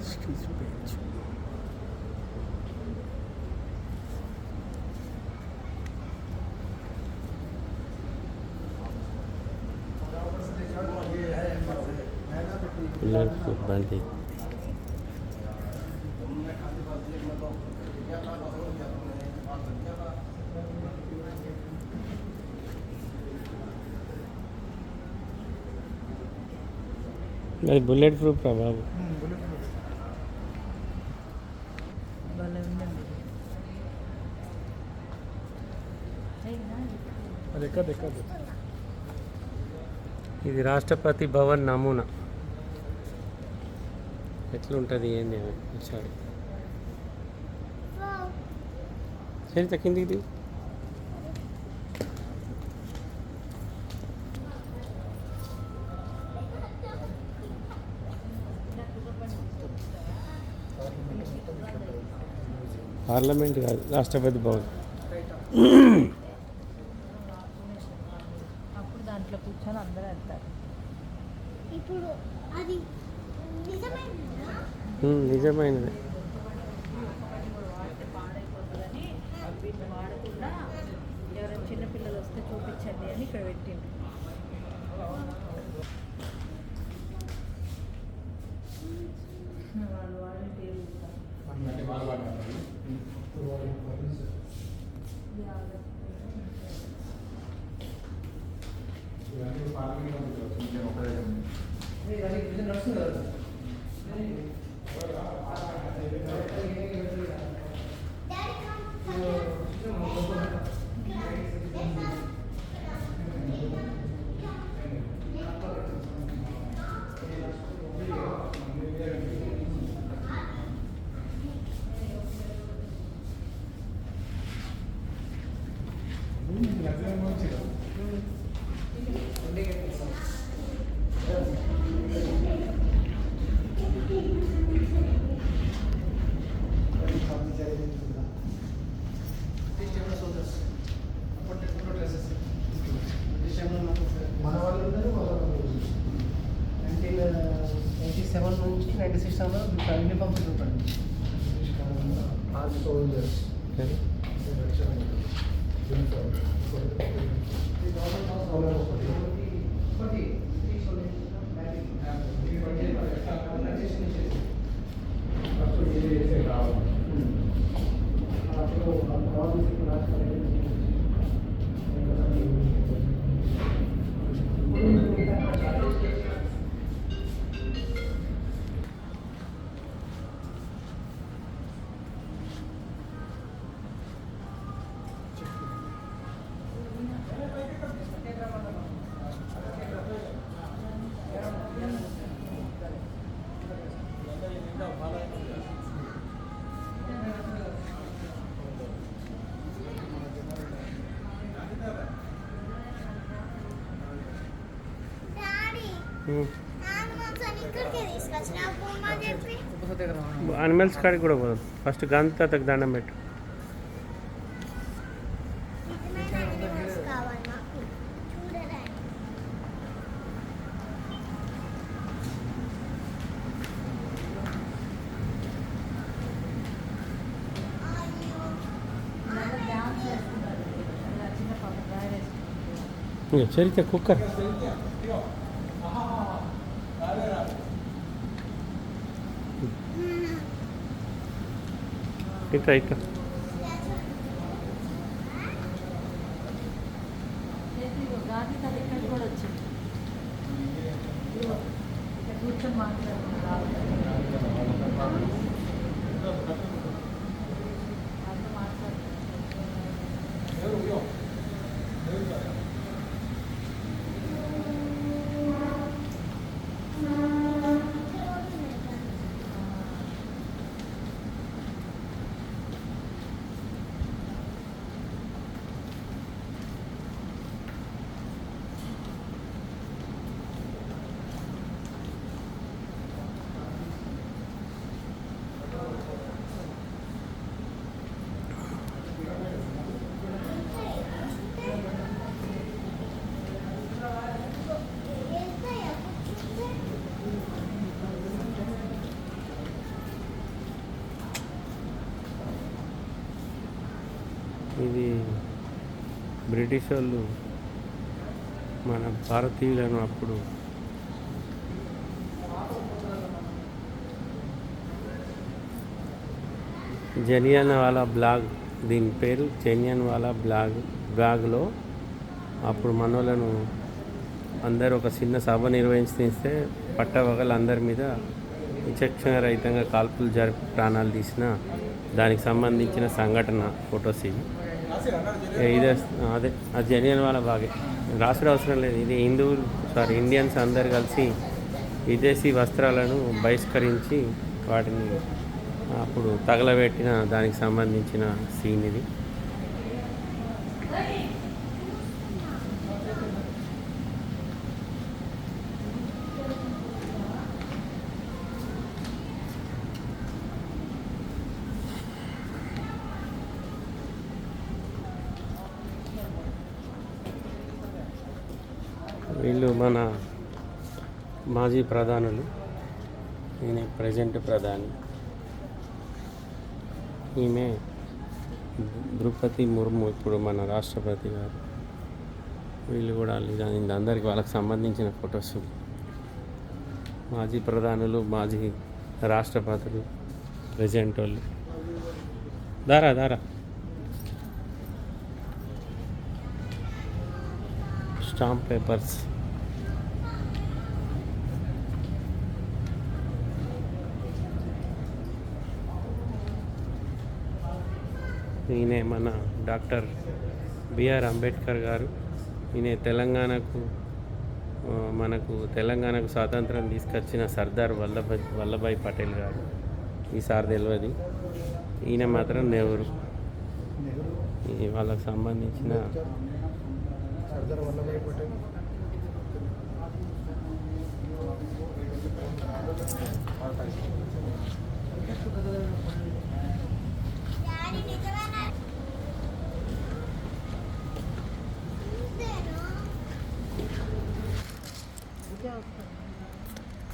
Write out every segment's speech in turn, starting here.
Excuse me. పిల్లలకు బండి అది బుల్లెట్ ప్రూఫ్ రా బాబు భలే ఉందండి అది ఎక్కదు ఎక్కదు ఇది రాష్ట్రపతి భవన్ నమూనా ఎట్లుంటుంది ఏంది అని ఒకసారి. చరిత కిందికి దిగు. పార్లమెంట్ కాదు రాష్ట్రపతి భవన్. అప్పుడు దాంట్లో కూర్చొని అందరూ వెళ్తారు. ఇప్పుడు అది నిజమైనది. పాడైపోతుందని వీటిని వాడకుండా ఎవరైనా చిన్నపిల్లలు వస్తే చూపించండి అని ఇక్కడ పెట్టిండు వాళ్ళు సెవెన్ నుంచి నైన్టీ సిక్స్ వరకు యూనిఫామ్స్ చూపండి ఆర్మీ సోల్జర్స్ సరే చేస్తున్నారు అలా చిన్న పాప డ్రాయర్ వేసుకుంటుంది ఇంకా చరిత కుక్కర్ ఇదిగో, ఇక్కడ కూర్చొని మాట్లాడుతున్నారు వాళ్ళతో మాట్లాడుతున్నారు ఇది బ్రిటిష్ వాళ్ళు మన భారతీయులను అప్పుడు జనియన్ వాలా బ్లాగ్ దీని పేరు జనియన్ వాలా బ్లాగ్ బ్లాగ్లో అప్పుడు మనోళ్ళను అందరూ ఒక చిన్న సభ నిర్వహిస్తే పట్టవగలు అందరి మీద విచక్షణ రహితంగా కాల్పులు జరిపి ప్రాణాలు తీసిన దానికి సంబంధించిన సంఘటన ఫొటోస్ ఇవి ఇదే అదే అది జనియన్ వాళ్ళ బాగే. రాసుడు అవసరం లేదు. ఇది హిందువులు సారీ ఇండియన్స్ అందరు కలిసి విదేశీ వస్త్రాలను బహిష్కరించి వాటిని అప్పుడు తగలబెట్టిన దానికి సంబంధించిన సీన్ ఇది. వీళ్ళు మన మాజీ ప్రధానులు. ఈయన ప్రజెంట్ ప్రధాని. ఈమె ద్రౌపది ముర్ము ఇప్పుడు మన రాష్ట్రపతి గారు. వీళ్ళు కూడా ఇలా- ఇది అందరికి వాళ్ళకి సంబంధించిన ఫొటోస్. మాజీ ప్రధానులు మాజీ రాష్ట్రపతులు ప్రజెంట్ వాళ్ళు. దారా దారా. Stamp papers. ఈయన మన డాక్టర్ బిఆర్ అంబేద్కర్ గారు. ఈయన తెలంగాణకు మనకు తెలంగాణకు స్వాతంత్రం తీసుకొచ్చిన సర్దార్ వల్లభాయ్ వల్లభాయ్ పటేల్ గారు. ఈసారి తెలియదు ఈయన మాత్రం నెహ్రూ. ఈ వాళ్ళకు సంబంధించిన సర్దార్ వల్లభాయ్ పటేల్.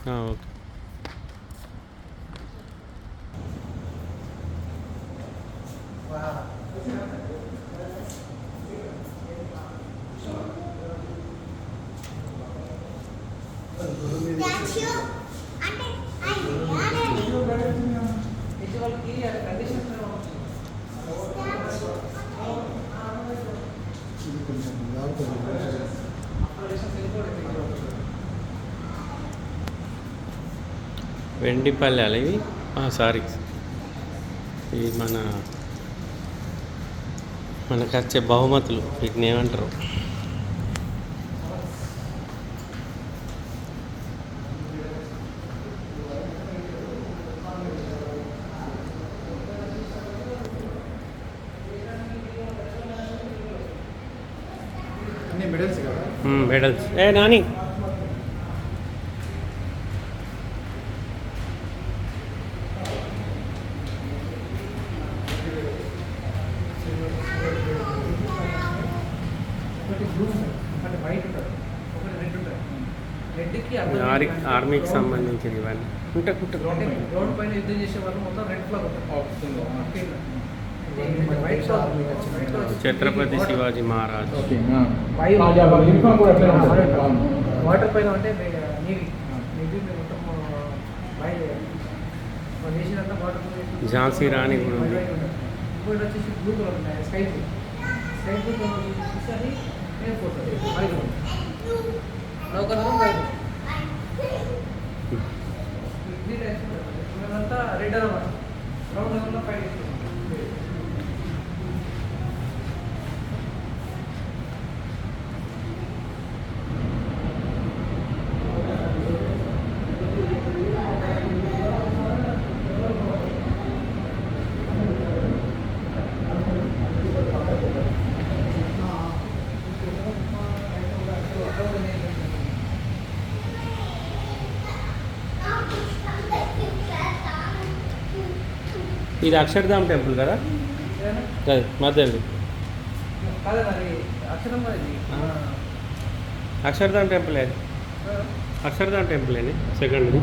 Oh, okay. వెండి పల్లెలు ఇవి సారీ. ఇవి మన మనకు వచ్చే బహుమతులు వీటిని ఏమంటారు? మెడల్స్ ఏ నాని ఒకటి బ్లూ ఉంటుంది ఒకటి వైట్ ఉంటుంది ఒకటి రెడ్ ఉంటుంది రెడ్కి ఆర్మీకి సంబంధించినవి ఇవన్నీ. ఉంటే కుట్ట. రోడ్ పైన యుద్ధం చేసే వాళ్ళు మొత్తం red flag Chhatrapati Shivaji Maharaj. Water పైన అంటే ఝాన్సీ రాణి కూడా ఉంది. వచ్చేసి బ్లూ కలర్ ఉన్నాయి sky blue. Sky blue colour చూసి అది ఎయిర్ ఫోర్స్ అది. వాయు నౌకదళం వాయు త్రీ టైప్స్ ఇదంతా రెడ్ అవ్వాలి బ్రౌన్ కలర్లో ఫైవ్ ఇది అక్షర్ధామ్ టెంపుల్ కదా? కాదు అది అక్షర్ధామ్ టెంపుల్ అది అక్షర్ధామ్ టెంపుల్ అండి సెకండ్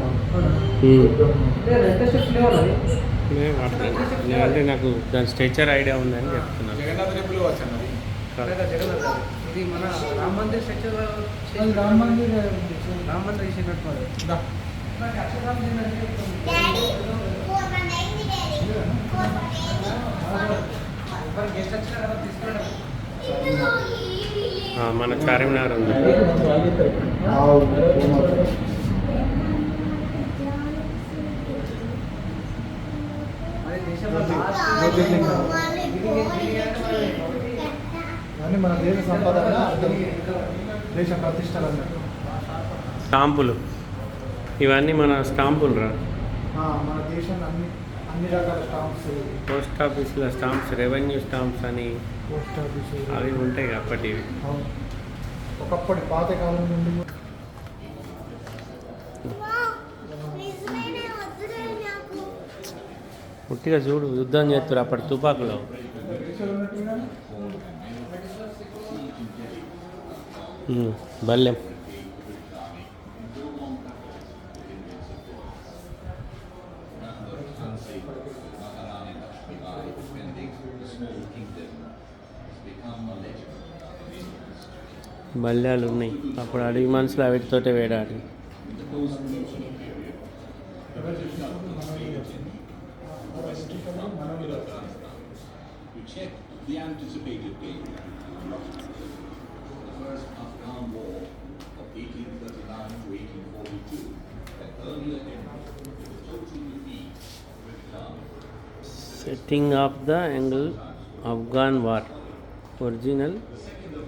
నేనంటే నాకు దాని స్ట్రెచర్ ఐడియా ఉందని చెప్తున్నాను. జగన్నాథ్ టెంపుల్ వచ్చాను అది అలాగే జగన్నాథ్ గారు. ఇది మన రామ్ మందిర్ స్ట్రక్చర్ రామ్ మందిర్ రామ్ మందిర్ చేసినట్టు మరి. దా. నాకు అక్షరాలు ఏంటంటే డాడీ ఫోర్ వన్ అయింది డాడీ ఫోర్ వన్ అయింది ఎవరు గెస్ట్ వచ్చినా కదా తీసుకురావడం ఆ, మన చార్మినార్ ఉంది. కానీ మన దేశ దేశ ప్రతిష్టలు అన్నట్టు స్టాంపులు. ఇవన్నీ మన స్టాంపులు రా. ఆ, మన అన్ని అన్ని రకాల స్టాంప్స్. పోస్ట్ ఆఫీస్లో స్టాంప్స్ రెవెన్యూ స్టాంప్స్ అని పోస్ట్ ఆఫీస్. అవి ఉంటాయి అవును. ఒకప్పటి పాత కాలం నుండి పుట్టిగా చూడు యుద్ధం చేస్తారు అప్పటి తుపాకులో. బల్లెం. బల్యాలు ఉన్నాయి అప్పుడు అడవి మనుషులు వీటితోటే వేడాడి to check the anticipated date. The first Afghan War of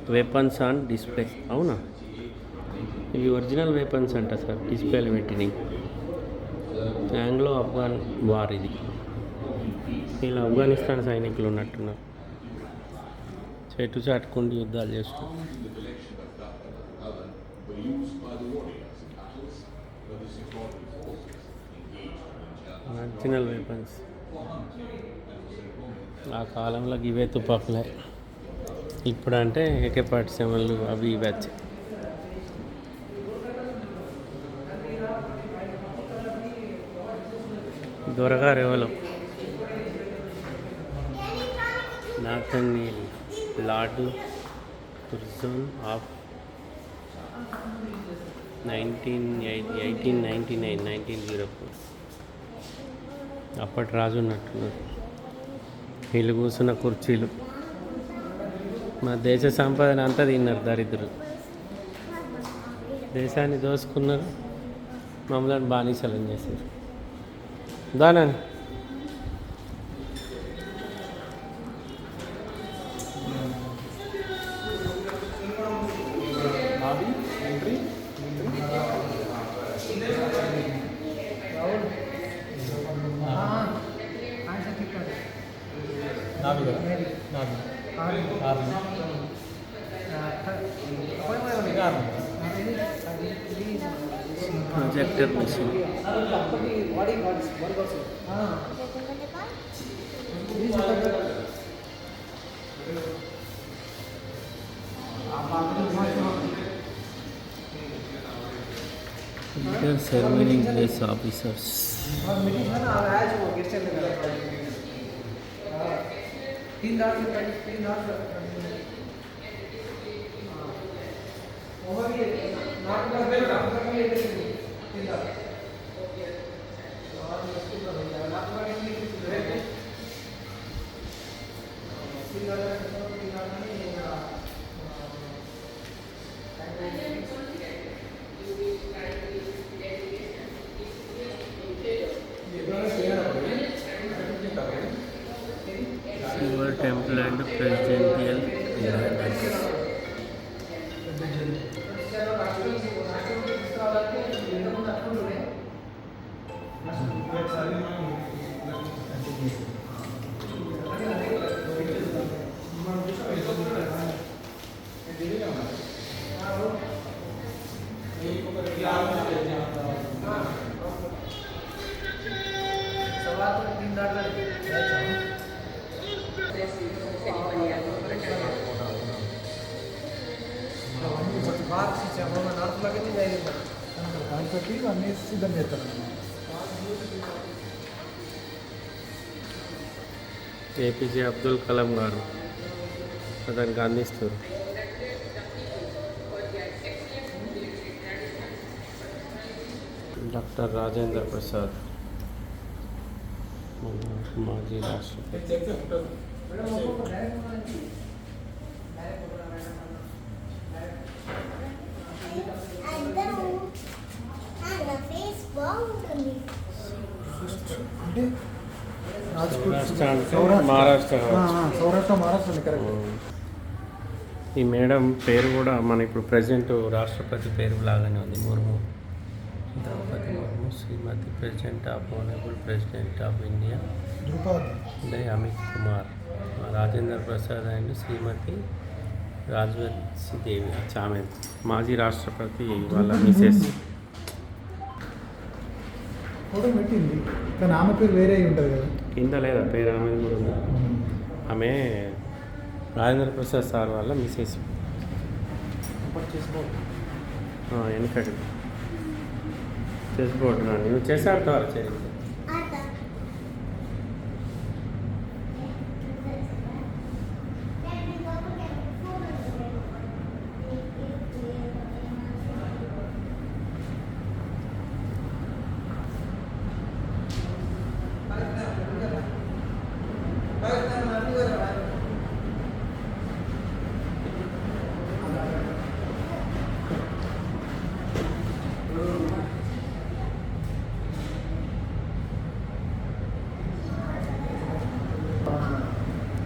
weapons on display అవునా? ఇవి ఒరిజినల్ వెపన్స్ అంట సార్ డిస్ప్లేలు పెట్టినవి ఆంగ్లో ఆఫ్ఘాన్ వార్ ఇది. వీళ్ళు ఆఫ్ఘనిస్తాన్ సైనికులు ఉన్నట్టున్నారు. చెట్టు చాటుకుండి యుద్ధాలు చేస్తూ. ఒరిజినల్ వెపన్స్ ఆ కాలంలో ఇవే తుపాకులే. ఇప్పుడు అంటే ఏకే సెవెన్లు అవి ఇవి వచ్చాయి. దొరగారు ఎవరు Nathaniel Lord Curzon of nineteen eighteen ninety nine nineteen zero four. అప్పటి రాజు ఉన్నట్టున్నారు. వీళ్ళు కూర్చున్న కుర్చీలు. మా దేశ సంపదన అంతా తిన్నారు దరిద్రులు. దేశాన్ని దోసుకున్నారు మమ్మల్ని బానిసలం చేశారు. దానని cutter machine inter surveilling place officers तीन दार से पहले तीन दार से ओवर ये नाक का बेटा नाक का Gracias. APJ Abdul Kalam గారు అతనికి అందిస్తారు డాక్టర్ రాజేంద్ర ప్రసాద్ మన మాజీ రాష్ట్రపతి అందరూ నా ఫేస్ బాగుంటుంది అంటే రాజ్కోట్ సౌరాష్ట్ర అంటే సౌరాష్ట్ర. మహారాష్ట్ర. సౌరాష్ట్ర మహారాష్ట్ర కరెక్ట్. ఈ మేడం పేరు కూడా మన ఇప్పుడు ప్రజెంట్ రాష్ట్రపతి పేరు లాగానే ఉంది. Murmu. Droupadi Murmu Shrimati president of honourable president of India. They Amit Kumar. Rajendra Prasad and Shrimati Rajavatsi Devi ఆమె మాజీ రాష్ట్రపతి వాళ్ళ మిసెస్ ఫోటో పెట్టింది కానీ ఆమె పేరు వేరే ఉంటుంది కదా. కింద లేదా పేరు ఆమె కూడా ఉంది? ఆమె రాజేంద్ర ప్రసాద్ సార్ వాళ్ళ మిసెస్ వెనకటి చెస్ బోర్డు నువ్వు చెస్ ఆడతావు చేయండి ఆట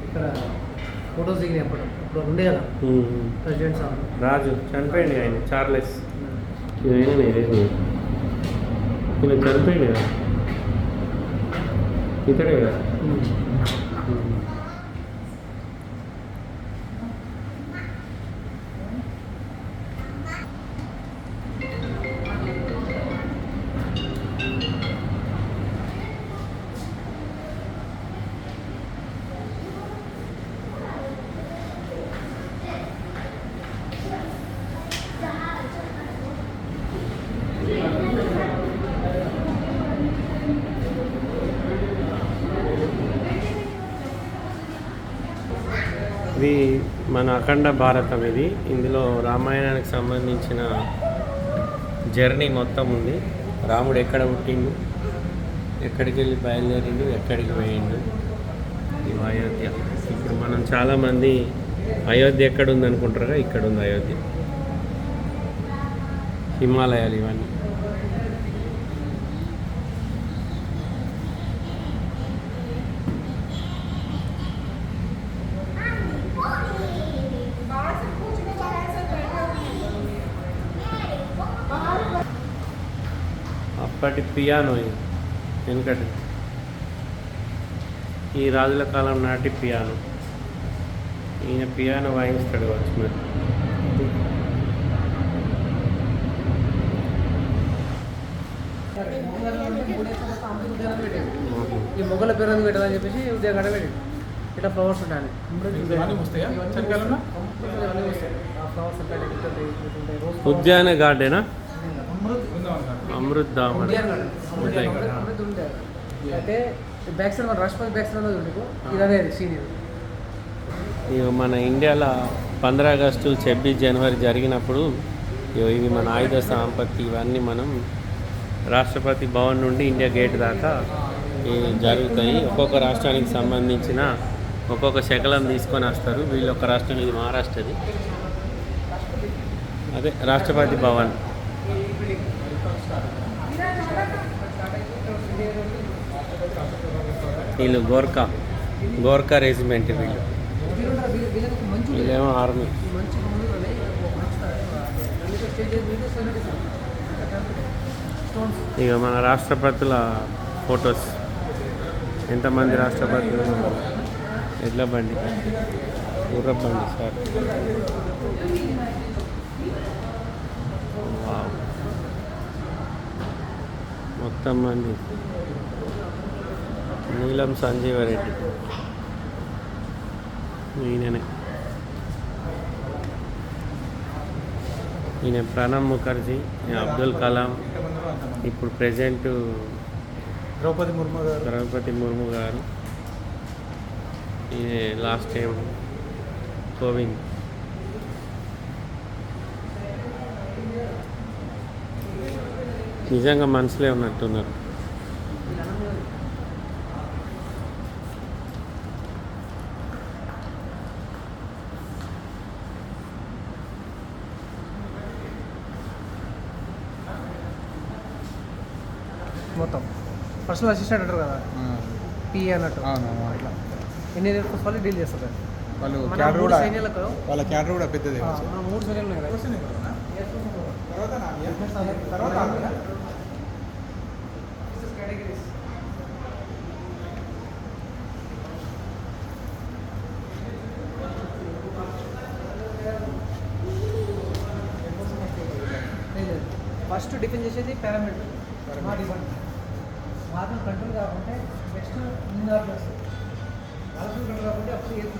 ఇక్కడ ఫొటోస్ దిగినాయి అప్పుడు. ఇప్పుడు ఉండే కదా. President sir. రాజు చనిపోయింది ఆయన చార్లెస్. ఆయన ఈయన చనిపోయింది కదా. ఇతడే కదా. మన అఖండ భారతం ఇది. ఇందులో రామాయణానికి సంబంధించిన జర్నీ మొత్తం ఉంది. రాముడు ఎక్కడ పుట్టిండు? ఎక్కడికి వెళ్ళి బయలుదేరిండు? ఎక్కడికి పోయిండు? ఇది అయోధ్య. ఇప్పుడు మనం చాలామంది అయోధ్య ఎక్కడ ఉంది అనుకుంటారుగా ఇక్కడ ఉంది అయోధ్య. హిమాలయాలు ఇవన్నీ. అప్పటి పియానో ఇది. వెనుకటి ఈ రాజుల కాలం నాటి పియానో. ఈయన పియానో వాయిస్తాడు కావచ్చు మరి ఈ మొగల పేరు ఎందుకు పెట్టాలని చెప్పేసి ఉద్యోగం పెట్టింది ఇట్లా ఫ్లవర్స్ ఉంటాయి ఇవన్నీ వస్తాయా? ఉండే. అయితే బ్యాక్ సైడ్ మన రాష్ట్రపతి బ్యాక్ సైడ్ ఉన్నది మీకు ఇది అదే సీన్ ఇది ఇక మన ఇండియాలో పంద్రా ఆగస్టు ఛబ్బీస్ జనవరి జరిగినప్పుడు ఇవి మన ఆయుధ సంపత్తి ఇవన్నీ మనం రాష్ట్రపతి భవన్ నుండి ఇండియా గేట్ దాకా జరుగుతాయి. ఒక్కొక్క రాష్ట్రానికి సంబంధించిన ఒక్కొక్క శకలం తీసుకొని వస్తారు. వీళ్ళు ఒక రాష్ట్రం ఇది మహారాష్ట్రది. అదే రాష్ట్రపతి భవన్. వీళ్ళు గోర్కా గోర్కా రెజిమెంట్ వీళ్ళు. వీళ్ళేమో ఆర్మీ. ఇక మన రాష్ట్రపతుల ఫొటోస్. ఎంతమంది రాష్ట్రపతులు? ఎడ్ల బండి. గుర్ర బండి సార్. మొత్తం మంది నీలం సంజీవరెడ్డి ఈయననే. ఈయన ప్రణబ్ ముఖర్జీ ఈయన అబ్దుల్ కలాం. ఇప్పుడు ప్రజెంట్ ద్రౌపది ముర్ము గారు. ద్రౌపది ముర్ము గారు. ఇది లాస్ట్ టైం కోవింద్ నిజంగా మనుషులే ఉన్నట్టున్నారు. మొత్తం. పర్సనల్ అసిస్టెంట్ అంటారు కదా? పి అన్నట్టు. ఎన్ని వాళ్ళు డీల్ చేస్తారు? వాళ్ళు క్యాడర్ కూడా వాళ్ళ క్యాడర్ కూడా పెద్దదే. మూడు సైన్యాలు ఉన్నాయి కదా? తర్వాత ఫస్ట్ డిఫెండ్ చేసేది పారామిలిటరీ మా డిఫెండ్ మాత్రం కంట్రోల్ కాకుంటే నెక్స్ట్ ముందు వాళ్ళకి కంట్రోల్ కాకుంటే అప్పుడు ఏది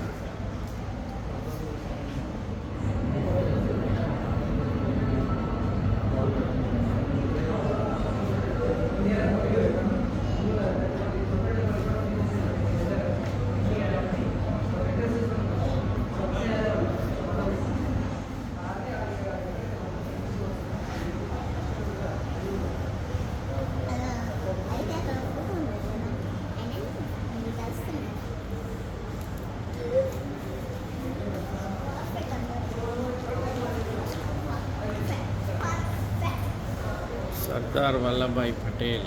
అయితే అక్కడ ఫోటో ఉంది కదా ఆయన ఇది కలుస్తున్నాడు సర్దార్ వల్లభాయ్ పటేల్